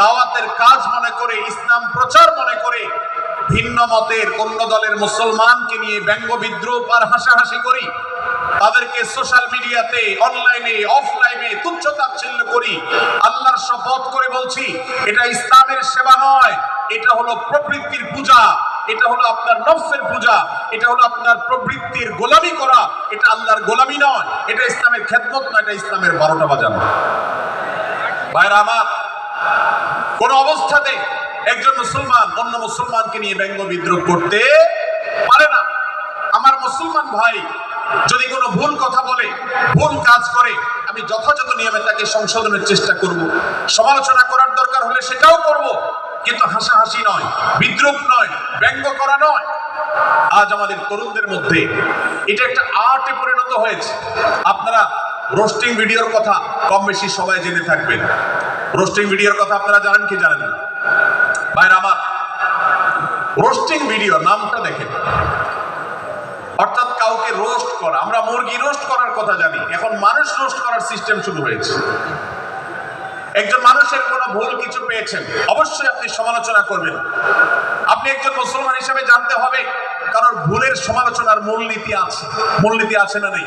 দাওয়াতের কাজ মনে করে, ইসলাম প্রচার মনে করে, ভিন্ন মতের অন্য দলের মুসলমানকে নিয়ে ব্যঙ্গ বিদ্রুপ আর হাসাহাসি করি, তাদেরকে সোশ্যাল মিডিয়াতে অনলাইনে অফলাইনে তুচ্ছ তাচ্ছিল্য করি, আল্লাহর শপথ করে বলছি, এটা ইসলামের সেবা নয়, এটা হলো প্রবৃত্তির পূজা, এটা হলো আপনার নফসের পূজা, এটা হলো আপনার প্রবৃত্তির গোলামি করা, এটা আল্লাহর গোলামি নয়, এটা ইসলামের খেদমত নয়, এটা ইসলামের বারোটা বাজানো। ভাইরা আমার কোন অবস্থাতে একজন মুসলমান অন্য মুসলমানকে নিয়ে ব্যঙ্গ বিদ্রোহ করতে পারে না। আমার মুসলমান ভাই যদি কোনো ভুল কথা বলে, ভুল কাজ করে, আমি যথাযথ নিয়মে তাকে সংশোধনের চেষ্টা করব। সমালোচনা করার দরকার হলে সেটাও করব, কিন্তু হাসাহাসি নয়, বিদ্রুপ নয়, ব্যঙ্গ করা নয়। আজ আমাদের তরুণদের মধ্যে এটা একটা আর্টে পরিণত হয়েছে। আপনারা রোস্টিং ভিডিওর কথা কম বেশি সবাই জেনে থাকবেন। রোস্টিং ভিডিওর কথা আপনারা জানেন কি জানেন না? আমার রোস্টিং ভিডিও নামটা দেখেন। অর্থাৎ কাউকে রোস্ট করা, আমরা মুরগি রোস্ট করার কথা জানি। এখন মানুষ রোস্ট করার সিস্টেম শুরু হয়েছে। একজন মানুষের কোনো ভুল কিছু পেয়েছেন, অবশ্যই আপনি সমালোচনা করবেন। আপনি একজন মুসলমান হিসেবে জানতে হবে কারণ ভুলের সমালোচনার মূলনীতি আছে মূলনীতি আছে না নেই।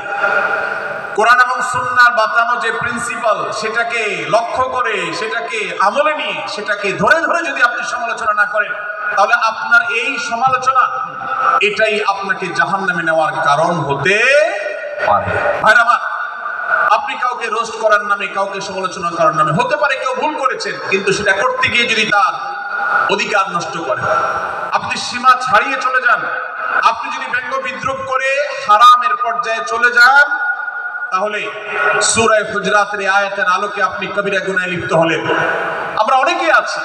কোরআন সুন্নার বাতানো যে প্রিন্সিপাল সেটাকে লক্ষ্য করে, সেটাকে আমলে নিয়ে, সেটাকে ধরে ধরে যদি আপনি সমালোচনা না করেন, তাহলে আপনার এই সমালোচনা, এটাই আপনাকে জাহান্নামে নেওয়ার কারণ হতে পারে। ভাইরা আমার, আপনি কাউকে রোস্ট করার নামে, কাউকে সমালোচনা করার নামে, হতে পারে কেউ ভুল করেছেন, কিন্তু সেটা করতে গিয়ে যদি তার অধিকার নষ্ট করে, আপনি সীমা ছাড়িয়ে চলে যান, আপনি যদি ব্যঙ্গ বিদ্রুপ করে হারামের পর্যায়ে চলে যান তাহলে সুরায় হুজরাতের আয়াতের আলোকে আপনি কবিরা গুনায় লিপ্ত হলেন। আমরা অনেকে আছি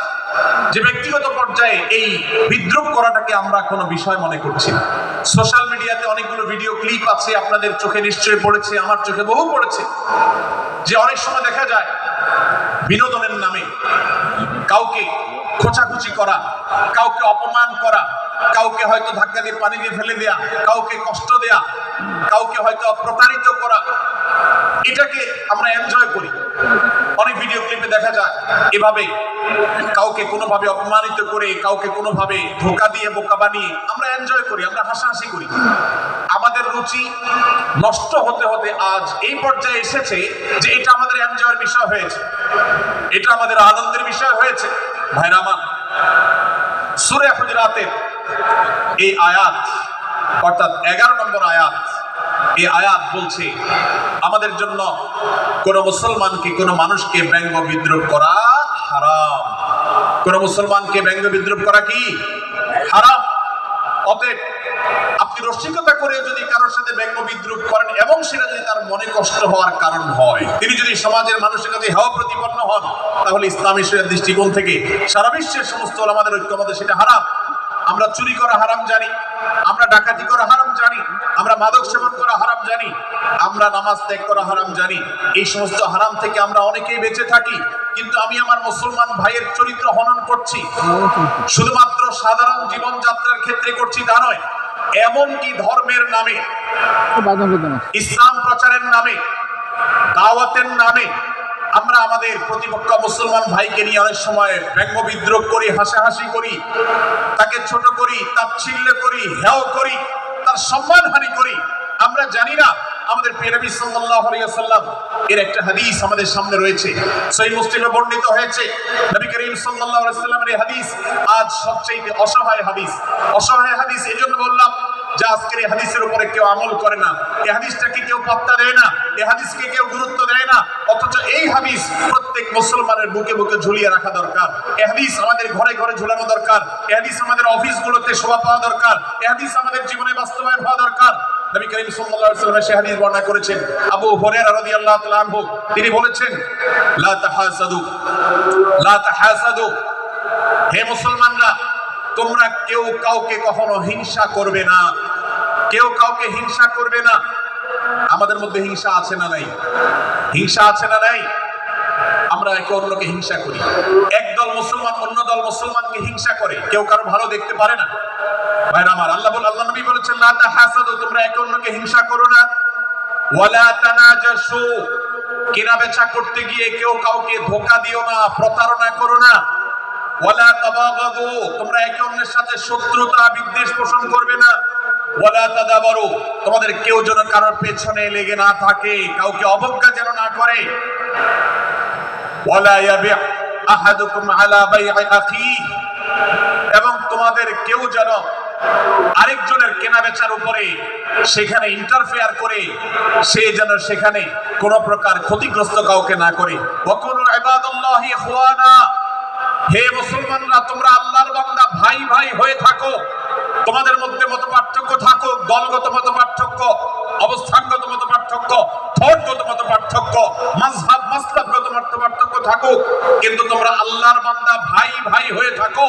যে ব্যক্তিগত পর্যায়ে এই বিদ্রুপ করাটাকে আমরা কোনো বিষয় মনে করছি না। সোশ্যাল মিডিয়াতে অনেকগুলো ভিডিও ক্লিপ আছে, আপনাদের চোখে নিশ্চয়ই পড়েছে, আমার চোখে বহু পড়েছে, যে অনেক সময় দেখা যায় বিনোদনের নামে কাউকে খোঁচাখুচি করা, কাউকে অপমান করা, কাউকে হয়তো ধাক্কা দিয়ে পানি দিয়ে ফেলে দেয়া, কাউকে কষ্ট দেয়া, কাউকে হয়তো প্রতারিত করা এটাকে আমরা এনজয় করি। অনেক ভিডিও ক্লিপে দেখা যায়, এভাবে কাউকে কোনোভাবে অপমানিত করে, কাউকে কোনোভাবে ধোকা দিয়ে, বোকা বানিয়ে আমরা এনজয় করি, আমরা হাসাহাসি করি। আমাদের রুচি নষ্ট হতে হতে আজ এই পর্যায়ে এসেছে যে এটা আমাদের এনজয়ের বিষয় হয়েছে। এটা আমাদের আনন্দের বিষয় হয়েছে। ভাইরা আমার, সুরে হুজরাতের এই আয়াত, অর্থাৎ এগারো নম্বর আয়াত এই আয়াত বলছে, আমাদের জন্য কোন মুসলমানকে, কোন মানুষকে ব্যঙ্গ বিদ্রুপ করা হারাম। কোন মুসলমানকে ব্যঙ্গ বিদ্রুপ করা কি হারাম? অতএব আপনি রসিকতা করে যদি কারোর সাথে ব্যঙ্গ বিদ্রুপ করেন এবং সেটা যদি তার মনে কষ্ট হওয়ার কারণ হয়, তিনি যদি সমাজের মানুষের কাছে হেওয়া প্রতিপন্ন হন, তাহলে ইসলামী দৃষ্টিকোণ থেকে সারা বিশ্বের সমস্ত আমাদের ঐক্যমতে সেটা হারাম। আমরা চুরি করা হারাম জানি আমরা ডাকাতি করা হারাম জানি আমরা মাদক সেবন করা হারাম জানি আমরা নামাজ ত্যাগ করা হারাম জানি এই সমস্ত হারাম থেকে আমরা অনেকেই বেঁচে থাকি কিন্তু আমি আমার মুসলমান ভাইয়ের চরিত্র হনন করছি। শুধুমাত্র সাধারণ জীবনযাত্রার ক্ষেত্রে করছি তা নয় এমনকি ধর্মের নামে ইসলাম প্রচারের নামে দাওয়াতের নামে আমরা আমাদের প্রতিপক্ষ মুসলমান ভাইকে নিয়ে অনেক সময় ব্যঙ্গ বিদ্রোহ করি, হাসাহাসি করি, তাকে ছোট করি তাচ্ছিল্য করি, হেও করি, তার সম্মানহানি করি। আমরা জানি না, আমাদের পেরবি আলাইহি এর একটা হাদিস আমাদের সামনে রয়েছে। সেই মুসলিমে বর্ণিত হয়েছে, নবী করিম সাল্লাল্লাহু আলাইহি ওয়াসাল্লামের হাদিস আজ সবচেয়ে অসহায় হাদিস। অসহায় হাদিস, এজন্য বললাম যে আজকের এই হাদিসের উপরে কেউ আমল করে না, এই হাদিসটাকে কেউ পাত্তা দেয় না, এই হাদিসকে কেউ গুরুত্ব দেয় না, অথচ এই হাদিস প্রত্যেক মুসলমানের বুকে বুকে ঝুলিয়ে রাখা দরকার। এই হাদিস আমাদের ঘরে ঘরে ঝুলানো দরকার। এই হাদিস আমাদের অফিসগুলোতে শোভা পাওয়া দরকার। এই হাদিস আমাদের জীবনে বাস্তবায়ন হওয়া দরকার। নবী করিম সাল্লাল্লাহু আলাইহি ওয়াসাল্লাম সেই বর্ণনা করেছেন। আবু হুরায়রা রাদিয়াল্লাহু তাআলা আনহু, তিনি বলেছেন, লা তাহাসাদু লা তাহাসাদু, হে মুসলমানরা তোমরা কেউ কাউকে কখনো হিংসা করবে না। কেউ কাউকে হিংসা করবে না। আমাদের মধ্যে হিংসা আছে না নাই? হিংসা আছে না নাই? আমরা একে অন্যকে হিংসা করি। একদল মুসলমান, অন্য দল মুসলমানকে হিংসা করে। কেউ কারও ভালো দেখতে পারে না। ভাইরা আমার, আল্লাহ বল, আল্লাহ নবী বলেছেন না লা তাহাসাদু, তোমরা একে অন্যকে হিংসা করো না। ওয়ালা তানাজাসু কেনা বেচা করতে গিয়ে কেউ কাউকে ধোকা দিও না, প্রতারণা করো না। ওয়ালা তোমরা একে অন্যের সাথে শত্রুতা, বিদ্বেষ পোষণ করবে না। ওয়ালা তাদাবারু, তোমাদের কেউ যেন কারোর পেছনে লেগে না থাকে, কাউকে অবজ্ঞা যেন না করে। ওয়ালা ইয়াবি আহাদুকুম আলা আখিহি এবং তোমাদের কেউ যেন আরেকজনের কেনা বেচার উপরে সেখানে ইন্টারফেয়ার করে, সে যেন সেখানে কোন প্রকার ক্ষতিগ্রস্ত কাউকে না করে। ওয়াকুনু ইবাদাল্লাহি ইখওয়ানা হে মুসলমানরা, তোমরা আল্লাহর বান্দা, ভাই ভাই হয়ে থাকো। তোমাদের মধ্যে মত পার্থক্য থাকো দলগত মত পার্থক্য অবস্থানগত মত পার্থক্য থটগত মত পার্থক্য মাযহাব মাসলাকগত মত পার্থক্য থাকুক। কিন্তু তোমরা আল্লাহর বান্দা, ভাই ভাই হয়ে থাকো।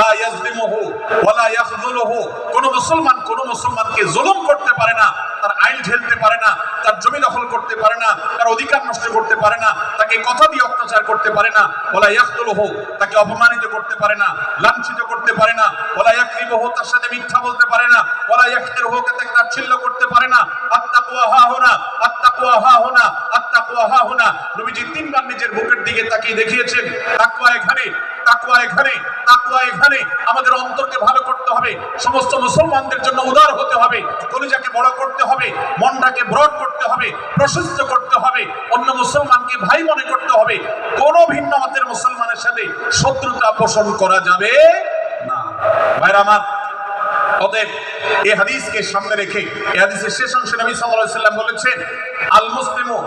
লা ইয়াজলিমুহু ওয়ালা ইয়াখযুলুহু কোন মুসলমান কোন মুসলমানকে জুলুম করতে পারে না, তার আইন ঢেলতে পারে না, তার জমি দখল করতে পারে না, তার অধিকার নষ্ট করতে পারে না, তাকে কথা দিয়ে অত্যাচার করতে পারে না ওলা ইয়াখদুলুহু, তাকে অপমানিত করতে পারে না, লাঞ্ছিত করতে পারে না ওলা ইয়াকরিবুহু, তার সাথে মিথ্যা বলতে পারে না ওলা ইয়াখতিরুহু তাকে তাচ্ছিল্য করতে পারে না আত্তাকওয়া হা হোনা আত্তাকওয়া হা হোনা আত্তাকওয়া হা হোনা। নবীজি তিনবার নিজের বুকের দিকে তাকিয়ে দেখিয়েছেন তাকওয়া এখানে তাকওয়া এখানে তাকুয়া এখানে। আমাদের অন্তরকে ভালো করতে হবে। সমস্ত মুসলমানদের জন্য উদার হতে হবে। কলিজাকে বড় করতে হবে। মনটাকে ব্রড করতে হবে। প্রশস্ত করতে হবে। অন্য মুসলমানকে ভাই মনে করতে হবে। কোন ভিন্ন মতের মুসলমানের সাথে শত্রুতা পোষণ করা যাবে না। ভাইরা আমার অতএব এই হাদিসকে সামনে রেখে এই হাদিসের শেষ অংশে নবী সাল্লাল্লাহু আলাইহি সাল্লাম বলেছেন, আল মুসলিমু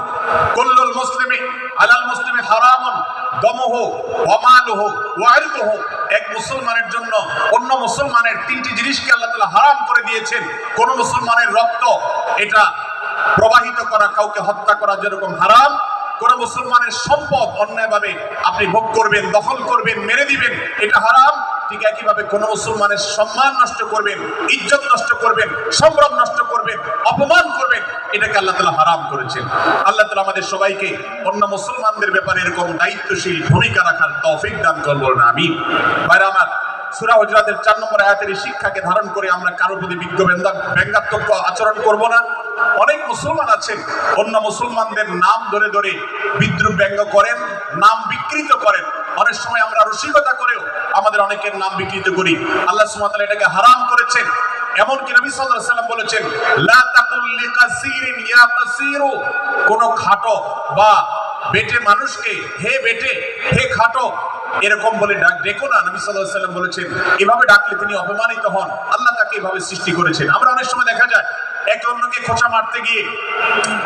কুল্লুল মুসলিমি আলাল মুসলিমি হারামুন, দমুহু ওয়া মালুহু ওয়া ইরদুহু এক মুসলমানের জন্য অন্য মুসলমানের তিনটি জিনিসকে আল্লাহ তাআলা হারাম করে দিয়েছেন। কোন মুসলমানের রক্ত এটা প্রবাহিত করা, কাউকে হত্যা করা যেরকম হারাম, কোন মুসলমানের সম্পদ অন্যায়ভাবে আপনি ভোগ করবেন, দখল করবেন, মেরে দিবেন, এটা হারাম। ঠিক একইভাবে কোন মুসলমানের সম্মান নষ্ট করবেন, ইজ্জত নষ্ট করবেন, সম্ভ্রম নষ্ট করবেন, অপমান করবেন, এটাকে আল্লাহ তালা হারাম করেছেন। আল্লাহ তালা আমাদের সবাইকে অন্য মুসলমানদের ব্যাপারে এরকম দায়িত্বশীল ভূমিকা রাখার তৌফিক দান করব না আমি ভাইরা আমার, সুরা হজরাতের চার নম্বর আয়াতের এই শিক্ষাকে ধারণ করে আমরা কারোর প্রতি বিজ্ঞ ব্যঙ্গাত্মক আচরণ করব না। অনেক মুসলমান আছেন, অন্য মুসলমানদের নাম ধরে ধরে বিদ্রুপ ব্যঙ্গ করেন, নাম বিকৃত করেন। অনেক সময় আমরা রসিকতা করেও আমাদের অনেকের নাম বিকৃত করি। আল্লাহ তাআলা এটাকে হারাম করেছেন। এমনকি নবী সাল্লাম বলেছেন কোন খাটো বা বেটে মানুষকে, হে বেটে, হে খাটো। এরকম বলে ডাক ডেকো না, নবী আলাইহি সাল্লাম বলেছেন। এভাবে ডাকলে তিনি অপমানিত হন। আল্লাহ তাকে এভাবে সৃষ্টি করেছেন। আমরা অনেক সময় দেখা যায় একে অন্যকে খোঁচা মারতে গিয়ে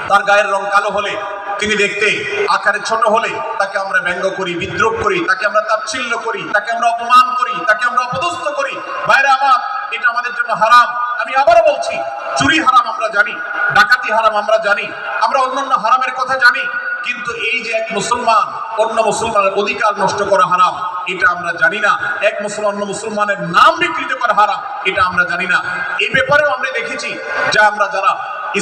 তার গায়ের রং কালো হলে তিনি দেখতে আকারে ছোট হলে তাকে আমরা ব্যঙ্গ করি বিদ্রোপ করি, তাকে আমরা তাচ্ছিল্য করি, তাকে আমরা অপমান করি, তাকে আমরা অপদস্থ করি। বাইরে আমার, এটা আমাদের জন্য হারাম। আমি আবারও বলছি, চুরি হারাম আমরা জানি, ডাকাতি হারাম আমরা জানি, আমরা অন্যান্য হারামের কথা জানি। কিন্তু এই যে এক মুসলমান অন্য মুসলমানের অধিকার নষ্ট করা হারাম, এটা আমরা জানি না। এক মুসলমান অন্য মুসলমানের নাম বিকৃত করা হারাম, এটা আমরা জানি না। এই ব্যাপারেও আমরা দেখেছি যে আমরা যারা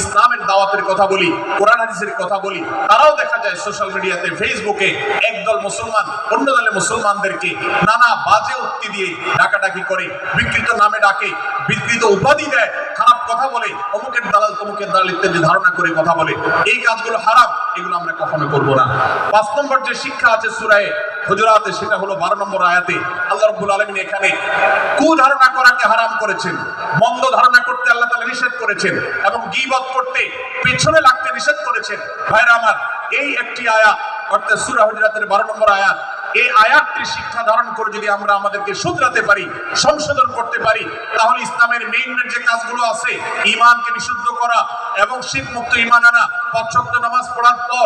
ইসলামের দাওয়াতের কথা বলি, কোরআন হাদিসের কথা বলি, তারাও দেখা যায় সোশ্যাল মিডিয়াতে, ফেসবুকে একদল মুসলমান অন্য দলে মুসলমানদেরকে নানা বাজে উক্তি দিয়ে ডাকাডাকি করে, বিকৃত নামে ডাকে, বিকৃত উপাধি দেয়। কথা বলে, অমুকের দালাল তমুকের দালাল ইত্যাদি ধারণা করে কথা বলে, এই কাজগুলো হারাম, এগুলো আমরা কখনো করব না। পাঁচ নম্বর যে শিক্ষা আছে সুরায়ে হুজুরাতে, সেটা হলো বারো নম্বর আয়াতে, আল্লাহ রব্বুল আলমিন এখানে কুধারণা করাকে হারাম করেছেন, মন্দ ধারণা করতে আল্লাহ তালা নিষেধ করেছেন, এবং গিবত করতে পেছনে লাগতে নিষেধ করেছেন। ভাইরা আমার, এই একটি আয়াত অর্থাৎ সুরা হুজরাতের বারো নম্বর আয়াত এই আয়াতটি শিক্ষা ধারণ করে যদি আমরা আমাদেরকে শুধরাতে পারি, সংশোধন করতে পারি, তাহলে ইসলামের মেইন যে কাজগুলো আছে ইমানকে বিশুদ্ধ করা এবং শীত মুক্ত ইমান আনা পাঁচ নামাজ পড়ার পর